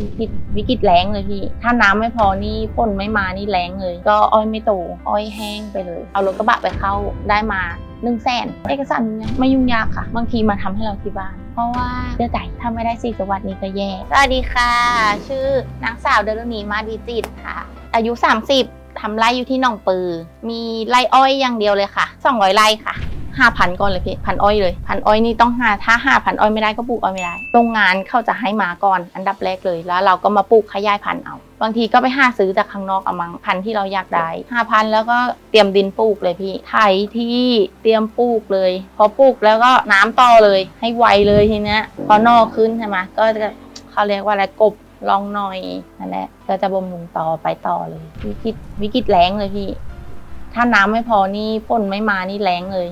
วิกฤตวิกฤตแล้งเลยพี่ ถ้าน้ำไม่พอนี่ฝนไม่มานี่แล้งเลย ก็อ้อยไม่โต อ้อยแห้งไปเลย เอารถกระบะไปเข้าได้มาหนึ่งแสนเอกสารเนี่ยไม่ยุ่งยากค่ะ บางทีมาทำให้เราที่บ้าน เพราะว่าเชื่อใจถ้าไม่ได้สี่สวัสดนี่ก็แย่ สวัสดีค่ะ ชื่อนางสาวเดลนีมาดีจิตค่ะ อายุ 30ทำไร่อยู่ที่หนองปือ มีไร่อ้อยอย่างเดียวเลยค่ะ 200ไร่ค่ะ ห้าพันก่อนเลยพี่พันอ้อยเลยพันอ้อยนี่ต้องห้าถ้าห้าพันอ้อยไม่ได้ก็ปลูกอ้อยไม่ได้โรงงานเขาจะให้มาก่อน อันดับแรกเลยแล้ว เราก็มาปลูกขยายพันธุ์เอา บางทีก็ไปหาซื้อจากข้างนอกเอามังพันธุ์ที่เราอยากได้ห้าพันแล้วก็เตรียมดินปลูกเลยพี่ไถที่เตรียมปลูกเลย พอปลูกแล้วก็น้ำต่อเลย ให้ไวเลยทีเนี้ยพอนอกขึ้นใช่ไหมก็จะเขาเรียกว่าอะไรกบลองหน่อยนั่นแหละก็จะบำรุงต่อไปต่อเลย วิกฤตวิกฤตแล้งเลยพี่ ถ้าน้ำไม่พอนี่ฝนไม่มานี่แล้งเลย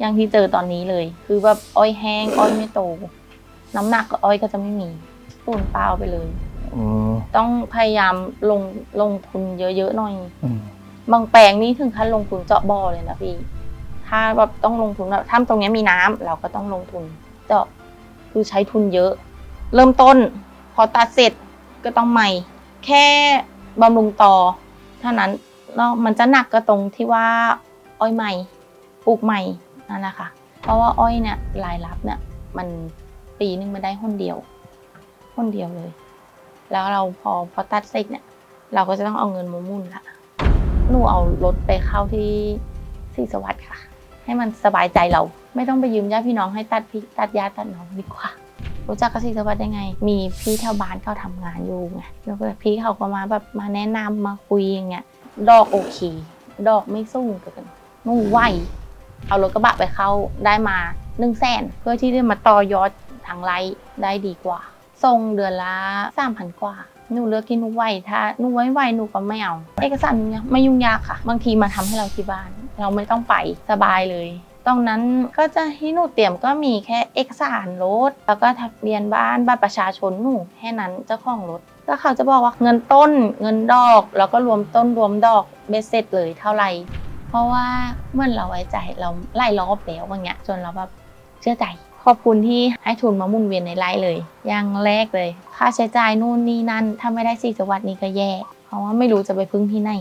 อย่างที่เจอตอนนี้เลย คือแบบอ้อยแห้ง อ้อยไม่โต น้ำหนักก็อ้อยก็จะไม่มีสูญเปล่าไปเลยอืมต้องพยายามลงลงทุนเยอะๆหน่อยอืมบางแปลงนี่ถึงขั้นลงทุนเจาะบ่อเลยนะพี่ ถ้าแบบต้องลงทุนแบบถ้าตรงเนี้ยมีน้ำเราก็ต้องลงทุนเจาะคือใช้ทุนเยอะ เริ่มต้น พอตัดเสร็จก็ต้องใหม่ แค่บำรุงต่อเท่านั้นแล้วมันจะหนักก็ตรงที่ว่าอ้อยใหม่ปลูกใหม่ นั่นแหละค่ะ เพราะว่าอ้อยเนี่ยรายรับเนี่ยมันปีนึงมันได้หนเดียวหนเดียวเลย แล้วเราพอพอตัดเสร็จเนี่ย เราก็จะต้องเอาเงินมามุ่นละหนูเอารถไปเข้าที่สีสวัสดิ์ค่ะ ให้มันสบายใจเรา ไม่ต้องไปยืมญาติพี่น้องให้ตัดพี่ตัดญาติตัดน้องดีกว่ารู้จักกับสีสวัสดิ์ได้ไง มีพี่แถวบ้านเขาทำงานอยู่ไงแล้วก็พี่เขาก็มาแบบมาแนะนำมาคุยอย่างเงี้ยดอกโอเค ดอกไม่สู้กันหนูไหว เอารถกระบะไปเข้าได้มาหนึ่งแสนเพื่อที่จะมาต่อยอดทางไรได้ดีกว่าส่งเดือนละสามพันกว่าหนูเลือกที่หนูไหวถ้าหนูไม่ไหวหนูก็ไม่เอาเอกสารเนี่ยไม่ยุ่งยากค่ะ บางทีมาทำให้เราที่บ้าน เราไม่ต้องไปสบายเลยตรงนั้นก็จะให้หนูเตรียมก็มีแค่เอกสารรถแล้วก็ทะเบียนบ้านบัตรประชาชนหนูแค่นั้นเจ้าของรถก็เขาจะบอกว่าเงินต้นเงินดอก แล้วก็รวมต้นรวมดอกเบสเสร็จเลยเท่าไหร่ เพราะว่าเมื่อเราไว้ใจเราไล่รอบแล้วอย่างเงี้ยจนเราแบบเชื่อใจ ขอบคุณที่ให้ทุนมาหมุนเวียนในไร่เลยอย่างแรกเลย ค่าใช้จ่ายนู่นนี่นั่นถ้าไม่ได้สี่สวัสดิ์นี้ก็แย่ เพราะว่าไม่รู้จะไปพึ่งที่ไหน